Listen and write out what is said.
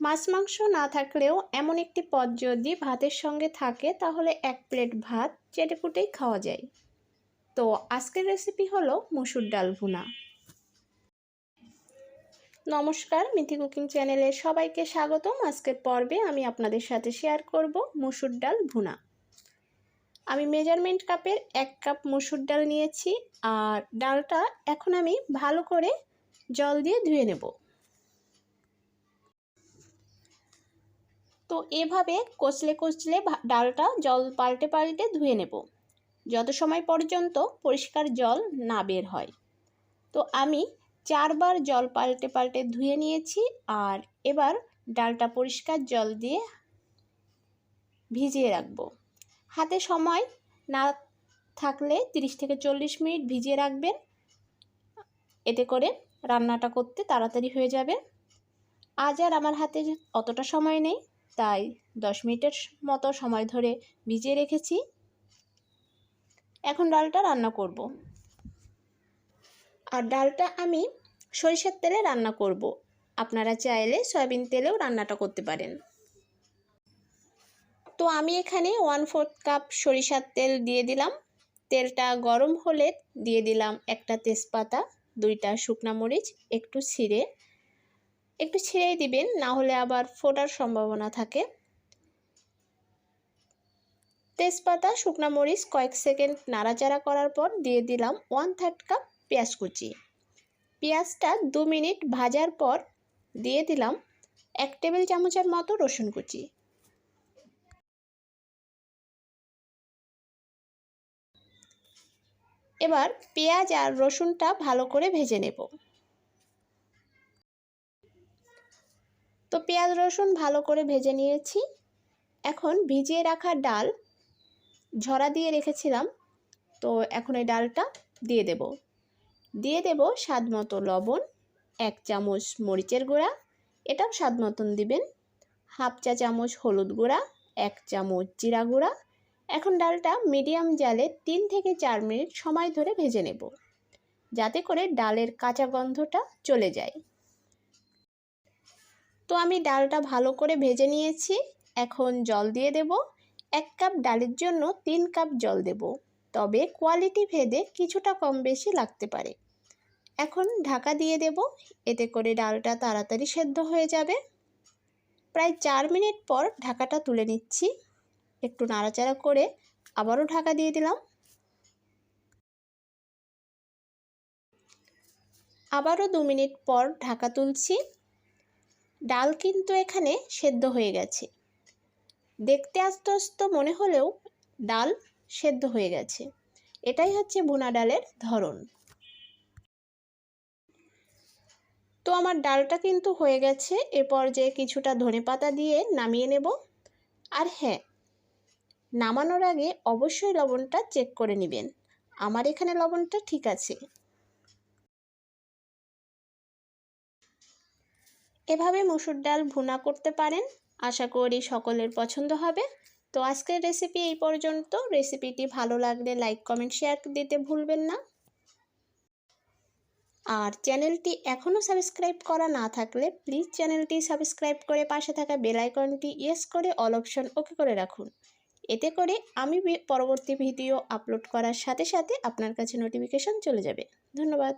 মাছ মাংস না থাকলেও এমন একটি পদ যদি ভাতের সঙ্গে থাকে, তাহলে এক প্লেট ভাত চেটেপুটেই খাওয়া যায়। তো আজকের রেসিপি হলো মুসুর ডাল ভুনা। নমস্কার, মিথি কুকিং চ্যানেলে সবাইকে স্বাগতম। আজকের পর্বে আমি আপনাদের সাথে শেয়ার করব মুসুর ডাল ভুনা। আমি মেজারমেন্ট কাপের এক কাপ মুসুর ডাল নিয়েছি, আর ডালটা এখন আমি ভালো করে জল দিয়ে ধুয়ে নেব। তো এভাবে কচলে কচলে ডালটা জল পাল্টে পাল্টে ধুয়ে নেব। যত সময় পর্যন্ত পরিষ্কার জল না বের হয়। তো আমি চারবার জল পাল্টে পাল্টে ধুয়ে নিয়েছি আর এবার ডালটা পরিষ্কার জল দিয়ে ভিজিয়ে রাখব। হাতে সময় না থাকলে 30 থেকে চল্লিশ মিনিট ভিজিয়ে রাখবেন। এতে করে রান্নাটা করতে তাড়াতাড়ি হয়ে যাবে। আজ আর আমার হাতে অতটা সময় নেই। তাই দশ মিনিটের মতো সময় ধরে ভিজিয়ে রেখেছি। এখন ডালটা রান্না করব। আর ডালটা আমি সরিষার তেলে রান্না করব। আপনারা চাইলে সয়াবিন তেলেও রান্নাটা করতে পারেন। তো আমি এখানে ওয়ান ফোর্থ কাপ সরিষার তেল দিয়ে দিলাম। তেলটা গরম হলে দিয়ে দিলাম একটা তেজপাতা, দুইটা শুকনা মরিচ, একটু ছিঁড়ে। একটু ছিঁড়েই দিবেন, না হলে আবার ফোটার সম্ভাবনা থাকে। তেজপাতা, শুকনা মরিচ কয়েক সেকেন্ড নাড়াচাড়া করার পর দিয়ে দিলাম ওয়ান থার্ড কাপ পেঁয়াজ কুচি। পেঁয়াজটা দু মিনিট ভাজার পর দিয়ে দিলাম এক টেবিল চামচের মতো রসুন কুচি। এবার পেঁয়াজ আর রসুনটা ভালো করে ভেজে নেব। তো পেঁয়াজ রসুন ভালো করে ভেজে নিয়েছি। এখন ভিজিয়ে রাখা ডাল ঝরা দিয়ে রেখেছিলাম। তো এখন এই ডালটা দিয়ে দেব। দিয়ে দেব স্বাদ মতো লবণ, এক চামচ মরিচের গুঁড়া, এটাও স্বাদ মতন দিবেন। হাফ চা চামচ হলুদ গুঁড়া, এক চামচ জিরা গুঁড়া। এখন ডালটা মিডিয়াম জালে তিন থেকে চার মিনিট সময় ধরে ভেজে নেব। যাতে করে ডালের কাঁচা গন্ধটা চলে যায়। তো আমি ডালটা ভালো করে ভেজে নিয়েছি। এখন জল দিয়ে দেব। এক কাপ ডালের জন্য তিন কাপ জল দেব। তবে কোয়ালিটি ভেদে কিছুটা কম বেশি লাগতে পারে। এখন ঢাকা দিয়ে দেব। এতে করে ডালটা তাড়াতাড়ি সেদ্ধ হয়ে যাবে। প্রায় চার মিনিট পর ঢাকাটা তুলে নিচ্ছি। একটু নাড়াচাড়া করে আবারও ঢাকা দিয়ে দিলাম। আবারও দু মিনিট পর ঢাকা তুলছি। ডাল কিন্তু এখানে সেদ্ধ হয়ে গেছে। দেখতে আস্তে আস্তে মনে হলেও ডাল সেদ্ধ হয়ে গেছে। এটাই হচ্ছে ভুনা ডালের ধরন। তো আমার ডালটা কিন্তু হয়ে গেছে এরপর যে কিছুটা ধনে পাতা দিয়ে নামিয়ে নেব। আর হ্যাঁ নামানোর আগে অবশ্যই লবণটা চেক করে নেবেন। আমার এখানে লবণটা ঠিক আছে। এভাবে মুসুর ডাল ভুনা করতে পারেন। আশা করি সকলের পছন্দ হবে। তো আজকের রেসিপি এই পর্যন্ত। রেসিপিটি ভালো লাগলে লাইক কমেন্ট শেয়ার দিতে ভুলবেন না। আর চ্যানেলটি এখনও সাবস্ক্রাইব করা না থাকলে প্লিজ চ্যানেলটি সাবস্ক্রাইব করে পাশে থাকা বেল আইকনটি ইয়েস করে অল অপশন ওকে করে রাখুন। এতে করে আমি পরবর্তী ভিডিও আপলোড করার সাথে সাথে আপনার কাছে নোটিফিকেশন চলে যাবে। ধন্যবাদ।